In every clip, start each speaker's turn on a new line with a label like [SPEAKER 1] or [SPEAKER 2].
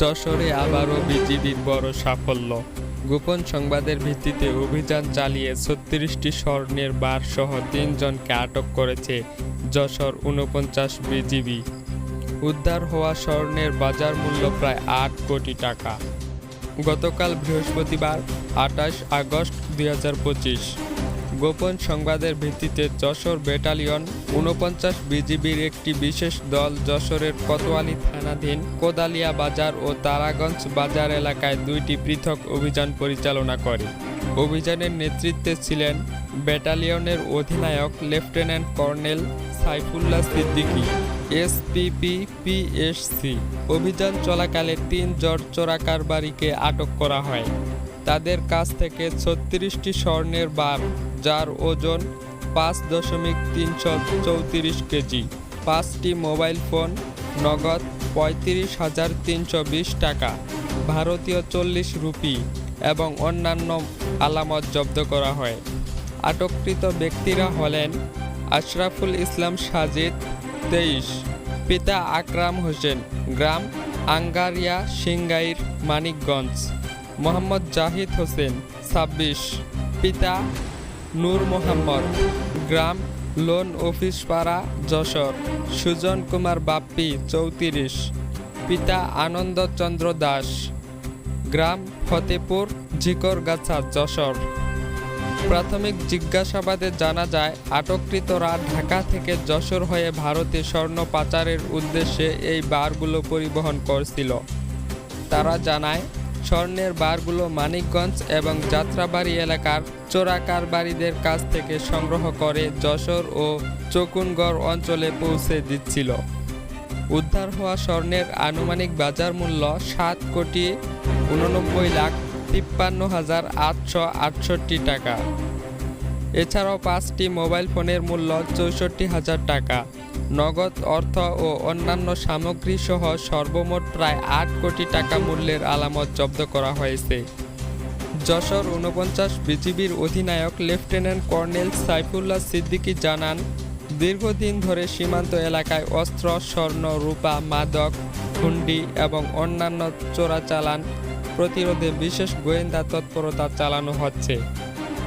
[SPEAKER 1] যশোরে আবারও বিজিবির বড় সাফল্য। গোপন সংবাদের ভিত্তিতে অভিযান চালিয়ে ছত্রিশটি স্বর্ণের বার সহ তিনজনকে আটক করেছে যশোর উনপঞ্চাশ বিজিবি। উদ্ধার হওয়া স্বর্ণের বাজার মূল্য প্রায় আট কোটি টাকা। গতকাল বৃহস্পতিবার আঠাশ আগস্ট দুই হাজার পঁচিশ। গোপন সংবাদের ভিত্তিতে যশোর ব্যাটালিয়ন উনপঞ্চাশ বিজিবির একটি বিশেষ দল যশোরের কোতোয়ালি থানাধীন কোদালিয়া বাজার ও তারাগঞ্জ বাজার এলাকায় দুইটি পৃথক অভিযান পরিচালনা করে। অভিযানের নেতৃত্বে ছিলেন ব্যাটালিয়নের অধিনায়ক lieutenant colonel Saifullah Siddiqui SPP PSC অভিযান চলাকালে তিন জট চোরা কারবারিকে আটক করা হয়। তাদের কাছ থেকে ছত্রিশটি স্বর্ণের বার, যার ওজন পাঁচ দশমিক তিনশো চৌত্রিশ কেজি। পাঁচটি মোবাইল ফোন, নগদ পঁয়ত্রিশ হাজার তিনশো বিশ টাকা, ভারতীয় চল্লিশ রুপি এবং অন্যান্য আলামত জব্দ করা হয়। আটককৃত ব্যক্তিরা হলেন আশরাফুল ইসলাম সাজিদ, তেইশ, পিতা আকরাম হোসেন, গ্রাম আঙ্গারিয়া সিংগাইর মানিকগঞ্জ। মোহাম্মদ জাহিদ হোসেন, ছাব্বিশ। পিতা নূর মোহাম্মদ, গ্রাম লোন অফিস পাড়া, যশোর। সুজন কুমার বাপ্পি, চৌত্রিশ। পিতা আনন্দচন্দ্র দাস, গ্রাম ফতেপুর, ঝিকরগাছা, যশোর। প্রাথমিক জিজ্ঞাসাবাদে জানা যায়, আটককৃতরা ঢাকা থেকে যশোর হয়ে ভারতে স্বর্ণ পাচারের উদ্দেশ্যে এই বারগুলো পরিবহন করছিল। তারা জানায় স্বর্ণের বারগুলো মানিকগঞ্জ এবং যাত্রাবাড়ি এলাকার চোরাকারবারীদের কাছ থেকে সংগ্রহ করে যশোর ও চকুনগড় অঞ্চলে পৌঁছে দিচ্ছিল। উদ্ধার হওয়া স্বর্ণের আনুমানিক বাজার মূল্য সাত কোটি উননব্বই লাখ তিপ্পান্ন হাজার আটশো আটষট্টি টাকা। এছাড়াও পাঁচটি মোবাইল ফোনের মূল্য চৌষট্টি হাজার টাকা। নগদ অর্থ ও অন্যান্য সামগ্রী সহ সর্বমোট প্রায় আট কোটি টাকা মূল্যের আলামত জব্দ করা হয়েছে। যশোর উনপঞ্চাশ বিজিবির অধিনায়ক লেফটেন্যান্ট কর্নেল সাইফুল্লাহ সিদ্দিকী জানান, দীর্ঘদিন ধরে সীমান্ত এলাকায় অস্ত্র, স্বর্ণ, রূপা, মাদক, হুন্ডি এবং অন্যান্য চোরাচালান প্রতিরোধে বিশেষ গোয়েন্দা তৎপরতা চালানো হচ্ছে।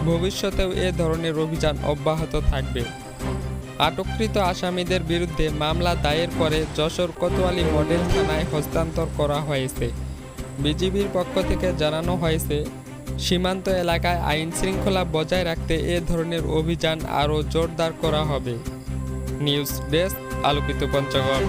[SPEAKER 1] ভবিষ্যতেও এ ধরনের অভিযান অব্যাহত থাকবে। আটককৃত আসামিদের বিরুদ্ধে মামলা দায়ের করে যশোর কোতোয়ালি মডেল থানায় হস্তান্তর করা হয়েছে। বিজিবির পক্ষ থেকে জানানো হয়েছে, সীমান্ত এলাকায় আইন শৃঙ্খলা বজায় রাখতে এ ধরনের অভিযান আরও জোরদার করা হবে। নিউজ ডেস্ক আলোকিত পঞ্চগড়।